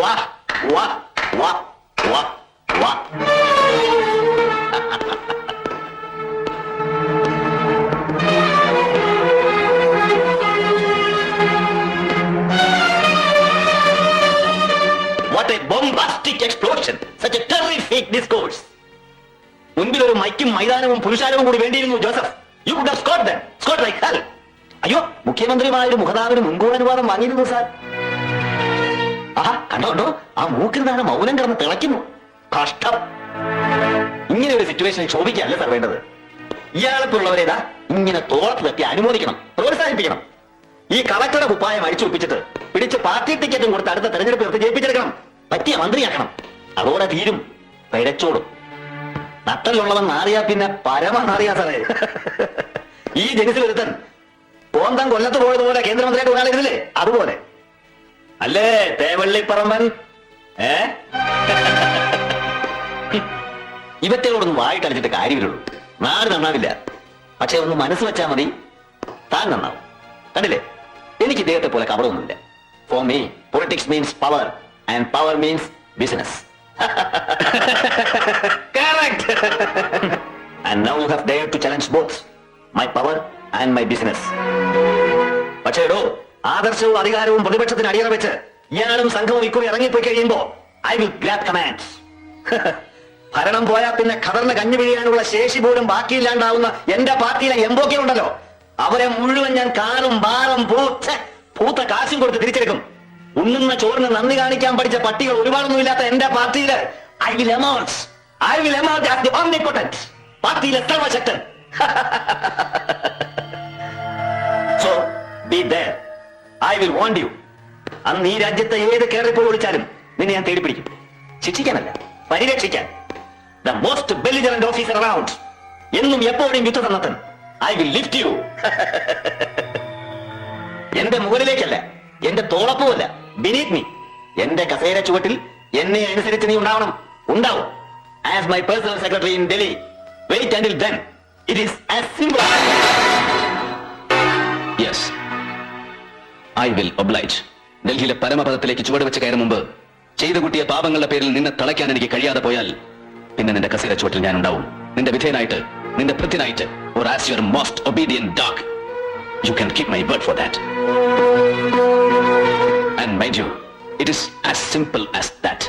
വാ wha wha wha wha what a bombastic explosion! Such a terrific discourse! മുൻപിൽ ഒരു മൈക്കും മൈതാനവും പുരുഷാരവും കൂടി വേണ്ടിയിരുന്നു Joseph you could scored scored like hell. അയ്യോ മുഖ്യമന്ത്രിയുമായ ഒരു മുഖതാവിന് മുൻകൂർ അനുവാദം വാങ്ങിയിരുന്നു സാർ ആഹാ കണ്ടോ കണ്ടോ? ആ മൂക്കിൽ നിന്നാണ് മൗനം കിടന്ന് തിളയ്ക്കുന്നു. കഷ്ടം. ഇങ്ങനെ ഒരു സിറ്റുവേഷനിൽ ശോഭിക്കല്ല സാർ വേണ്ടത് ഇയാളെപ്പോലുള്ളവരേതാ ഇങ്ങനെ തോളത്ത് തട്ടി അനുമോദിക്കണം പ്രോത്സാഹിപ്പിക്കണം. ഈ കളക്ടറുടെ കുപ്പായം അഴിച്ചു ഒപ്പിച്ചിട്ട് പിടിച്ച് പാർട്ടി ടിക്കറ്റും കൊടുത്ത് അടുത്ത തെരഞ്ഞെടുപ്പ് നിർത്തി ജയിപ്പിച്ചെടുക്കണം. പറ്റിയ മന്ത്രിയാക്കണം. അതോടെ തീരും. പിഴച്ചോടും നട്ടലുള്ളവൻ നാറിയാ പിന്നെ പരമ നാറിയാ സാറേ ഈ ജനിസിൽ ഒരുത്തൻ പോന്തം കൊല്ലത്ത് പോയതുപോലെ കേന്ദ്രമന്ത്രിയായിട്ട് ഒരാളിരുന്നില്ലേ അതുപോലെ. അല്ലേ? തേവള്ളിപ്പറമ്പൻ ഏ? ഇവറ്റകളോടൊന്നും വായിട്ടടിച്ചിട്ട് കാര്യമില്ലുള്ളൂ നാട് നന്നാവില്ല. പക്ഷെ ഒന്ന് മനസ്സ് വെച്ചാൽ മതി. താൻ നന്നാവും. കണ്ടില്ലേ? എനിക്ക് ഇദ്ദേഹത്തെ പോലെ കവറൊന്നുമില്ല for me politics means power and power means business correct and now you have dare to challenge both my power and my business പക്ഷേ എടോ ആദർശവും അധികാരവും പ്രതിപക്ഷത്തിന് അടിയറ വെച്ച് ഇയാളും സംഘവും ഇക്കുറി ഇറങ്ങിപ്പോയി കഴിയുമ്പോ ഐ വിൽ ഗ്രാബ് കമാൻഡ്സ് ഭരണം പോയാൽ പിന്നെ ഖദറിന് കഞ്ഞു പിഴിയാനുള്ള ശേഷി പോലും ബാക്കിയില്ലാണ്ടാവുന്ന എന്റെ പാർട്ടിയിലെ എംബോക്കെ ഉണ്ടല്ലോ അവരെ മുഴുവൻ ഞാൻ കാറും ബാറും പൂച്ച പൂത്ത കാശും കൊടുത്ത് തിരിച്ചെടുക്കും. ഉണ്ണുന്ന ചോറിന് നന്ദി കാണിക്കാൻ പഠിച്ച പട്ടികൾ ഒരുപാടൊന്നും ഇല്ലാത്ത എന്റെ പാർട്ടിയിൽ I will amounts I will amount പാർട്ടിയിൽ എത്ര ശക്തൻ so be there. I will want you അന്ന് ഈ രാജ്യത്തെ ഏത് കേരളത്തിൽ വിളിച്ചാലും നിന്നെ ഞാൻ തേടി പിടിക്കും. ശിക്ഷിക്കാനല്ല പരിരക്ഷിക്കാൻ. The most belligerent officer around എന്നും എപ്പോഴും യുദ്ധതന്നത്തൻ ഐ വിൽ ലിഫ്റ്റ് യു എന്റെ മുകളിലേക്കല്ല എന്റെ തോളപ്പുമല്ല ബിനീത് മീ എന്റെ കസേര ചുവട്ടിൽ എന്നെ അനുസരിച്ച് നീ ഉണ്ടാവണം. ഉണ്ടാവും. As my personal secretary in Delhi wait until then it is as simple yes I will oblige ഡൽഹിയിലെ പരമപദത്തിലേക്ക് ചുവടുവെച്ച് കയറും മുമ്പ് ചെയ്ത കുട്ടിയ പാപങ്ങളുടെ പേരിൽ നിന്നെ തളയ്ക്കാൻ എനിക്ക് കഴിയാതെ പോയാൽ പിന്നെ നിന്റെ കസേര ചുവട്ടിൽ ഞാൻ ഉണ്ടാവും. നിന്റെ വിധേയനായിട്ട് നിന്റെ ഭൃത്യനായിട്ട് or as your most obedient dog you can keep my word for that. And mind you it is as simple as that.